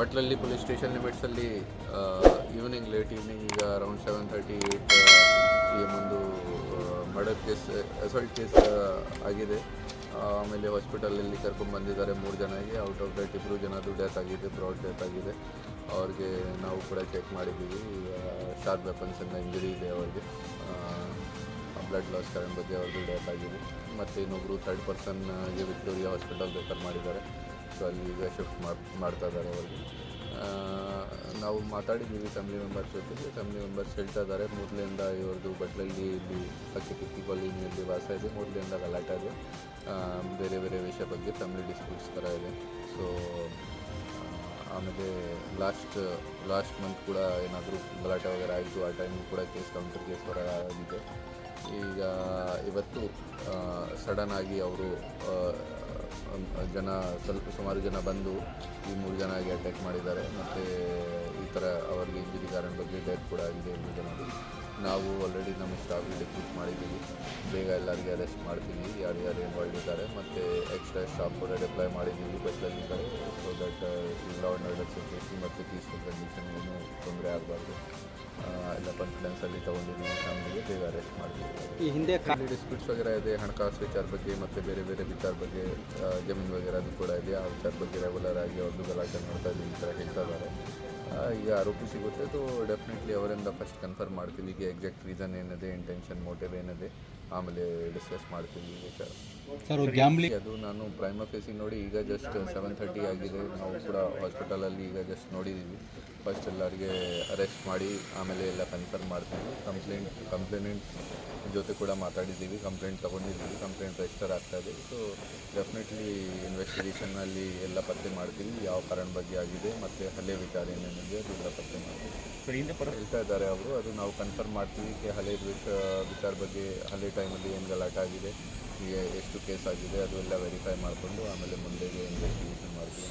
ಬಟ್ಲಲ್ಲಿ police station ಲಿಮಿಟ್ಸಲ್ಲಿ evening late evening ಈಗ around seven thirty eight ಈ ಒಂದು ಮರ್ಡರ್ ಕೇಸ್ ಅಸಲ್ಟ್ ಕೇಸ್ ಆಗಿದೆ. ಆಮೇಲೆ ಹಾಸ್ಪಿಟಲಲ್ಲಿ ಕರ್ಕೊಂಡು ಬಂದಿದ್ದಾರೆ ಮೂರು ಜನಗೆ ಔಟ್ ಆಫ್ ದಟ್ ಇಬ್ಬರು ಜನದ್ದು ಡೆತ್ ಆಗಿದೆ ಬ್ರಾಡ್ ಡೆತ್ ಆಗಿದೆ. ಅವ್ರಿಗೆ ನಾವು ಕೂಡ ಚೆಕ್ ಮಾಡಿದ್ದೀವಿ. ಶಾರ್ಪ್ ವೆಪನ್ಸಿಂದ ಇಂಜುರಿ ಇದೆ ಅವ್ರಿಗೆ. ಬ್ಲಡ್ ಲಾಸ್ ಕಾರಣ ಬಗ್ಗೆ ಅವ್ರದ್ದು ಡೆತ್ ಆಗಿದೆ. ಮತ್ತು ಇನ್ನೊಬ್ಬರು ಥರ್ಡ್ ಪರ್ಸನ್ಗೆ ವಿಕ್ಟೋರಿಯಾ ಹಾಸ್ಪಿಟಲ್ ರೆಫರ್ ಮಾಡಿದ್ದಾರೆ. ಅಲ್ಲಿ ಈಗ ಶಿಫ್ಟ್ ಮಾಡ್ತಾ ಇದ್ದಾರೆ ಅವ್ರಿಗೆ ನಾವು ಮಾತಾಡಿದ್ದೀವಿ ಫ್ಯಾಮಿಲಿ ಮೆಂಬರ್ಸ್ ಜೊತೆಗೆ. ಫ್ಯಾಮಿಲಿ ಮೆಂಬರ್ಸ್ ಹೇಳ್ತಾ ಇದ್ದಾರೆ, ಮೊದಲಿಂದ ಇವ್ರದ್ದು ಬಟ್ಲಲ್ಲಿ ಇಲ್ಲಿ ಪಕ್ಕಿ ಕಿಕ್ಕಿ ಕಾಲೋನಿಯಲ್ಲಿ ವಾಸ ಇದೆ, ಮೊದಲಿಂದ ಗಲಾಟೆ ಇದೆ ಬೇರೆ ಬೇರೆ ವಿಷಯ ಬಗ್ಗೆ ಫ್ಯಾಮಿಲಿ ಡಿಸ್ಪ್ಯೂಟ್ಸ್ ಥರ ಇದೆ. ಸೊ ಆಮೇಲೆ ಲಾಸ್ಟ್ ಲಾಸ್ಟ್ ಮಂತ್ ಕೂಡ ಏನಾದರೂ ಗಲಾಟೆ ವಗೇರೆ ಆಯಿತು, ಆ ಟೈಮು ಕೂಡ ಕೇಸ್ ಕೌಂಟರ್ ಕೇಸ್ ಹೊರ ಆಗಿದೆ. ಈಗ ಇವತ್ತು ಸಡನ್ ಆಗಿ ಅವರು ಜನ ಸ್ವಲ್ಪ ಸುಮಾರು ಜನ ಬಂದು ಈ ಮೂರು ಜನಗೆ ಅಟ್ಯಾಕ್ ಮಾಡಿದ್ದಾರೆ. ಮತ್ತು ಈ ಥರ ಅವರಿಗೆ ಇಂಜುರಿ ಕಾರಣ ಬಗ್ಗೆ ಡೆತ್ ಕೂಡ ಆಗಿದೆ ಮೂರು ಜನ ನಾವು ಆಲ್ರೆಡಿ ನಮ್ಮ ಸ್ಟಾಫ್ಗೆ ರಿಕ್ರೂಟ್ ಮಾಡಿದ್ದೀವಿ. ಬೇಗ ಎಲ್ಲರಿಗೆ ಅರೆಸ್ಟ್ ಮಾಡ್ತೀವಿ ಯಾರು ಯಾರು ಇನ್ವಾಲ್ವ್ ಇದ್ದಾರೆ ಮತ್ತು ಎಕ್ಸ್ಟ್ರಾ ಸ್ಟಾಫ್ ಕೂಡ ಡಿಪ್ಲೈ ಮಾಡಿದ್ದೀವಿ ಬಸ್ಸಲ್ಲಿ ಕಡೆ. So that law and order situation ಮತ್ತು ಪೀಸ್ಫುಲ್ ಕಂಡೀಷನ್ ಏನು ತೊಂದರೆ ಆಗಬಾರ್ದು. ಎಲ್ಲ ಕಾನ್ಫಿಡೆನ್ಸಲ್ಲಿ ತೊಗೊಂಡಿದ್ದೀವಿ. ಫ್ಯಾಮಿಲಿಗೆ ಬೇಗ ಅರೆಸ್ಟ್ ಮಾಡ್ತೀವಿ. ಈ ಹಿಂದೆ ಖಾಲಿ ಡಿಸ್ಪ್ಯೂಟ್ಸ್ ವಗೇರೆ ಇದೆ ಹಣಕಾಸು ವಿಚಾರ ಬಗ್ಗೆ ಮತ್ತು ಬೇರೆ ಬೇರೆ ವಿಚಾರ ಬಗ್ಗೆ ಜಮೀನು ವಗೇರೆ ಅದು ಕೂಡ ಇದೆ. ಆ ವಿಚಾರ ಬಗ್ಗೆ ರೆಗ್ಯುಲರ್ ಆಗಿ ಅವ್ರದ್ದು ಗಲಾಟೆ ಮಾಡ್ತಾ ಇದ್ದೀವಿ ಈ ಥರ ಹೇಳ್ತಾ ಇದ್ದಾರೆ. ಈಗ ಆರೋಪಿ ಸಿಗುತ್ತೆ. ಅದು ಡೆಫಿನೆಟ್ಲಿ ಅವರಿಂದ ಫಸ್ಟ್ ಕನ್ಫರ್ಮ್ ಮಾಡ್ತೀವಿ. ಈಗ ಎಕ್ಸಾಕ್ಟ್ ರೀಸನ್ ಏನಿದೆ ಇಂಟೆನ್ಷನ್ ಮೋಟಿವ್ ಏನಿದೆ ಆಮೇಲೆ ಡಿಸ್ಕಸ್ ಮಾಡ್ತೀವಿ. ಸರ್ ಅದು ನಾನು ಪ್ರೈಮ ಫೇಸಿ ನೋಡಿ ಈಗ ಜಸ್ಟ್ ಸೆವೆನ್ ತರ್ಟಿ ಆಗಿದೆ. ನಾವು ಕೂಡ ಹಾಸ್ಪಿಟಲಲ್ಲಿ ಈಗ ಜಸ್ಟ್ ನೋಡಿದ್ದೀವಿ ಫಸ್ಟ್ ಎಲ್ಲರಿಗೆ ಅರೆಸ್ಟ್ ಮಾಡಿ ಆಮೇಲೆ ಎಲ್ಲ ಕನ್ಫರ್ಮ್ ಮಾಡ್ತೀವಿ. ಕಂಪ್ಲೇಂಟ್ ಕಂಪ್ಲೇನೆಂಟ್ ಜೊತೆ ಕೂಡ ಮಾತಾಡಿದ್ದೀವಿ ಕಂಪ್ಲೇಂಟ್ ತೊಗೊಂಡಿದ್ದೀವಿ ಕಂಪ್ಲೇಂಟ್ ರಿಜಿಸ್ಟರ್ ಆಗ್ತಾಯಿದೆ ಸೊ ಡೆಫಿನೆಟ್ಲಿ ಇನ್ವೆಸ್ಟಿಗೇಷನಲ್ಲಿ ಎಲ್ಲ ಪತ್ತೆ ಮಾಡ್ತೀವಿ ಯಾವ ಕಾರಣ ಬಗ್ಗೆ ಆಗಿದೆ ಮತ್ತು ಹಳೆ ವಿಚಾರ ಏನೇನಿದೆ ಅದೆಲ್ಲ ಪತ್ತೆ ಮಾಡ್ತೀವಿ. ಹೇಳ್ತಾ ಇದ್ದಾರೆ ಅವರು ಅದು ನಾವು ಕನ್ಫರ್ಮ್ ಮಾಡ್ತೀವಿ ಕೆ ಹಳೆ ವಿಚಾರ ಬಗ್ಗೆ ಹಳೆ ಟೈಮಲ್ಲಿ ಏನು ಗಲಾಟೆ ಆಗಿದೆ ಎಷ್ಟು ಕೇಸ್ ಆಗಿದೆ ಅದು ಎಲ್ಲ ವೆರಿಫೈ ಮಾಡಿಕೊಂಡು ಆಮೇಲೆ ಮುಂದೆಗೆ ಇನ್ವೆಸ್ಟಿಗೇಷನ್ ಮಾಡ್ತೀವಿ.